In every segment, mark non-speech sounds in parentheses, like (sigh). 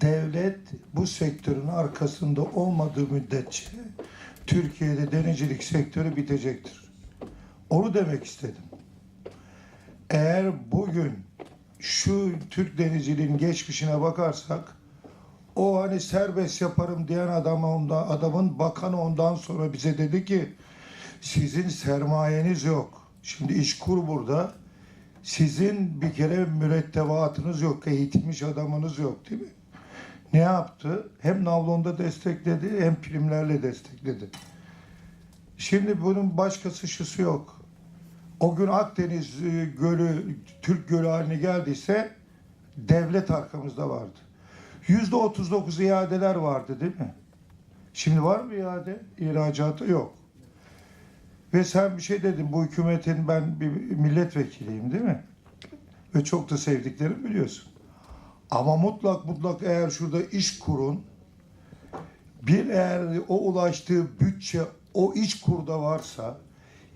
devlet bu sektörün arkasında olmadığı müddetçe Türkiye'de denizcilik sektörü bitecektir. Onu demek istedim. Eğer bugün şu Türk denizciliğin geçmişine bakarsak o hani serbest yaparım diyen adam ondan, adamın bakanı ondan sonra bize dedi ki sizin sermayeniz yok. Şimdi iş kur burada. Sizin bir kere mürettebatınız yok, eğitilmiş adamınız yok değil mi? Ne yaptı? Hem Navlon'da destekledi hem primlerle destekledi. Şimdi bunun başkası şusu yok. O gün Akdeniz e, Gölü, Türk Gölü haline geldiyse devlet arkamızda vardı. Yüzde 39 iadeler vardı değil mi? Şimdi var mı iade? İhracatı yok. Ve sen bir şey dedin, bu hükümetin ben bir milletvekiliyim değil mi? Ve çok da sevdiklerim biliyorsun. Ama mutlak mutlak eğer şurada iş kurun, bir eğer o ulaştığı bütçe o iş kurda varsa,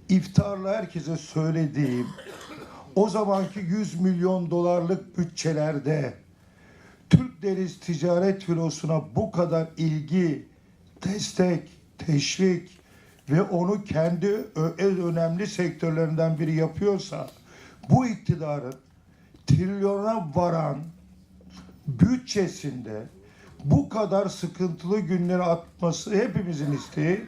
iftarla herkese söylediğim, o zamanki 100 milyon dolarlık bütçelerde Türk Deniz Ticaret Filosu'na bu kadar ilgi, destek, teşvik ve onu kendi en önemli sektörlerinden biri yapıyorsa bu iktidarın trilyona varan bütçesinde bu kadar sıkıntılı günleri atması hepimizin isteği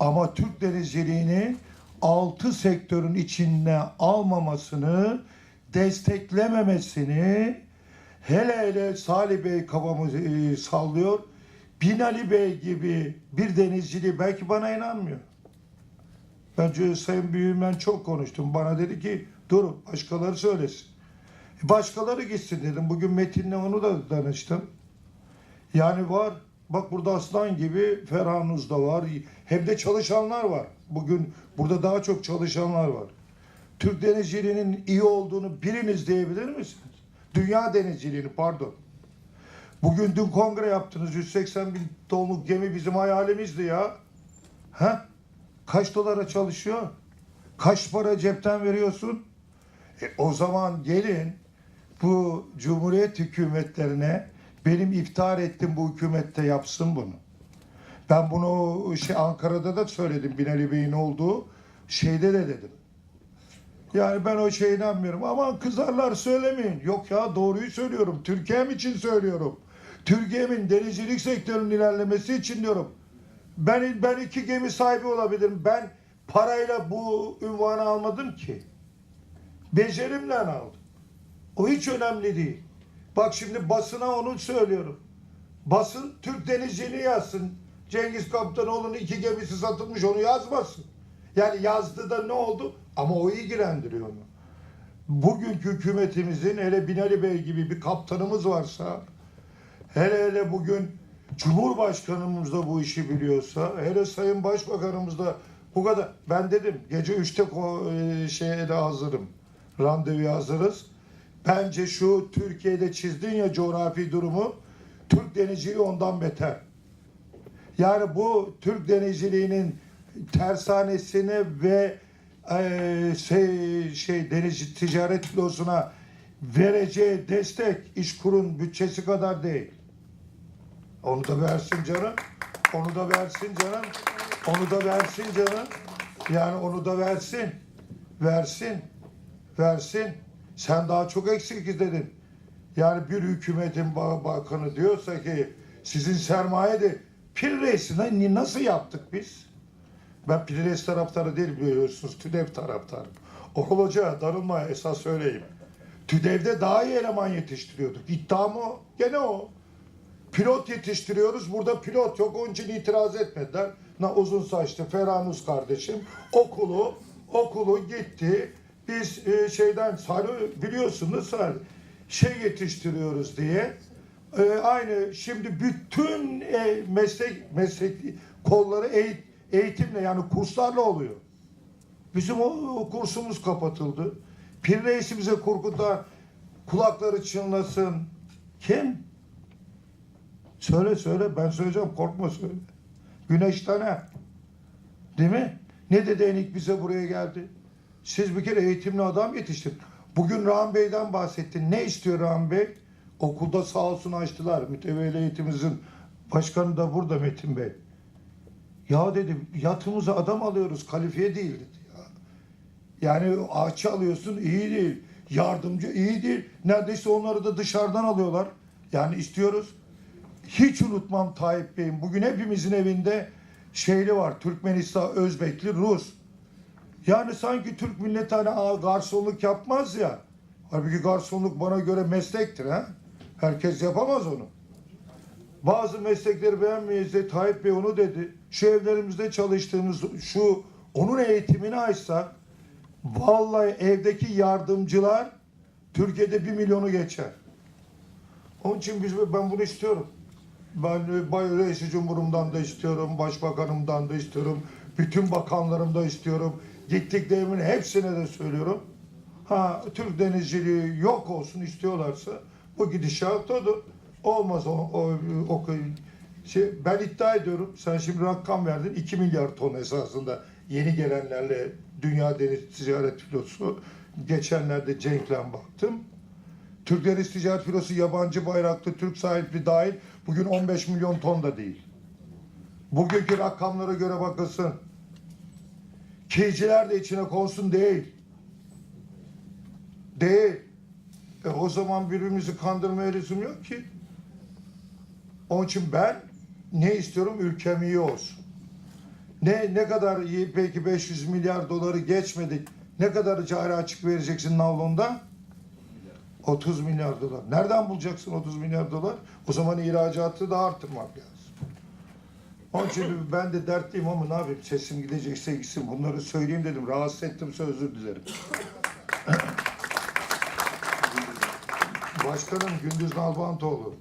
ama Türk denizciliğini altı sektörün içine almamasını desteklememesini hele hele Salih Bey kafamı e, sallıyor. Binali Bey gibi bir denizciliği belki bana inanmıyor. Bence Sayın Büyümen çok konuştum. Bana dedi ki dur başkaları söylesin. Başkaları gitsin dedim. Bugün Metin'le onu da danıştım. Yani var. Bak burada aslan gibi Ferhanuz da var. Hem de çalışanlar var. Bugün burada daha çok çalışanlar var. Türk denizciliğinin iyi olduğunu biriniz diyebilir misiniz? Dünya denizciliğini pardon. Bugün dün kongre yaptınız. 180 bin tonluk gemi bizim hayalimizdi ya. Ha? Kaç dolara çalışıyor? Kaç para cepten veriyorsun? E, o zaman gelin bu cumhuriyet hükümetlerine benim iftihar ettim bu hükümette yapsın bunu. Ben bunu şey Ankara'da da söyledim Binali Bey'in olduğu şeyde de dedim. Yani ben o şeye inanmıyorum. Ama kızarlar söylemeyin. Yok ya doğruyu söylüyorum. Türkiye'm için söylüyorum. Türkiye'min denizcilik sektörünün ilerlemesi için diyorum. Ben ben iki gemi sahibi olabilirim. Ben parayla bu ünvanı almadım ki. Becerimle aldım. O hiç önemli değil. Bak şimdi basına onu söylüyorum. Basın Türk denizciliği yazsın. Cengiz Kaptanoğlu'nun iki gemisi satılmış onu yazmasın. Yani yazdı da ne oldu? Ama o ilgilendiriyor onu. Bugünkü hükümetimizin hele Binali Bey gibi bir kaptanımız varsa hele hele bugün Cumhurbaşkanımız da bu işi biliyorsa hele Sayın Başbakanımız da bu kadar ben dedim gece 3'te ko- e, şeye de hazırım. Randevuya hazırız. Bence şu Türkiye'de çizdin ya coğrafi durumu Türk denizciliği ondan beter. Yani bu Türk denizciliğinin tersanesine ve eee, şey, şey deniz ticaret filosuna vereceği destek işkurun bütçesi kadar değil. Onu da versin canım. Onu da versin canım. Onu da versin canım. Yani onu da versin. Versin. Versin. Sen daha çok eksik dedin. Yani bir hükümetin ba- bakanı diyorsa ki sizin sermaye de Pir Reis'ine nasıl yaptık biz? Ben Pir Reis taraftarı değil biliyorsunuz. TÜDEV taraftarım. Orhol Hoca darılma esas söyleyeyim. TÜDEV'de daha iyi eleman yetiştiriyorduk. İddiam o. Gene o. Pilot yetiştiriyoruz. Burada pilot yok. Onun için itiraz etmediler. Na uzun saçlı Ferhanus kardeşim okulu okulu gitti. Biz e, şeyden sarı biliyorsunuz sarı şey yetiştiriyoruz diye. E, aynı şimdi bütün e, meslek meslek kolları eğit, eğitimle yani kurslarla oluyor. Bizim o, o kursumuz kapatıldı. Pir Reis'i bize korkutan kulakları çınlasın. Kim? Söyle söyle ben söyleyeceğim korkma söyle. Güneş Taner. Değil mi? Ne dedi Enik bize buraya geldi? Siz bir kere eğitimli adam yetiştirin. Bugün Rahmi Bey'den bahsettin. Ne istiyor Rahmi Bey? Okulda sağ olsun açtılar. Mütevelli eğitimimizin başkanı da burada Metin Bey. Ya dedi yatımıza adam alıyoruz kalifiye değil dedi ya. Yani ağaççı alıyorsun iyi değil. Yardımcı iyi değil. Neredeyse onları da dışarıdan alıyorlar. Yani istiyoruz. Hiç unutmam Tayyip Bey'in. Bugün hepimizin evinde şeyli var. Türkmenistan, Özbekli, Rus. Yani sanki Türk milleti hani "Aa, garsonluk yapmaz ya. Halbuki garsonluk bana göre meslektir ha. Herkes yapamaz onu. Bazı meslekleri beğenmeyiz de Tayyip Bey onu dedi. Şu evlerimizde çalıştığımız şu onun eğitimini açsak vallahi evdeki yardımcılar Türkiye'de bir milyonu geçer. Onun için biz ben bunu istiyorum. Ben e, Bay Reis Cumhurumdan da istiyorum, Başbakanımdan da istiyorum, bütün bakanlarım da istiyorum. Gittiklerimin hepsine de söylüyorum. Ha Türk denizciliği yok olsun istiyorlarsa bu gidişat odur. Olmaz o, o, o şey, ben iddia ediyorum. Sen şimdi rakam verdin 2 milyar ton esasında yeni gelenlerle Dünya Deniz Ticaret Filosu geçenlerde Cenk'le baktım. Türk Deniz Ticaret Filosu yabancı bayraklı Türk sahipli dahil bugün 15 milyon ton da değil. Bugünkü rakamlara göre bakılsın. Keyiciler de içine konsun değil. Değil. E o zaman birbirimizi kandırmaya lüzum yok ki. Onun için ben ne istiyorum? Ülkem iyi olsun. Ne ne kadar iyi peki 500 milyar doları geçmedik. Ne kadar cari açık vereceksin navlunda? 30 milyar dolar. Nereden bulacaksın 30 milyar dolar? O zaman ihracatı da arttırmak lazım. Onun için ben de dertliyim ama ne yapayım sesim gidecekse gitsin. Bunları söyleyeyim dedim. Rahatsız ettimse özür dilerim. (laughs) Başkanım Gündüz Nalbantoğlu.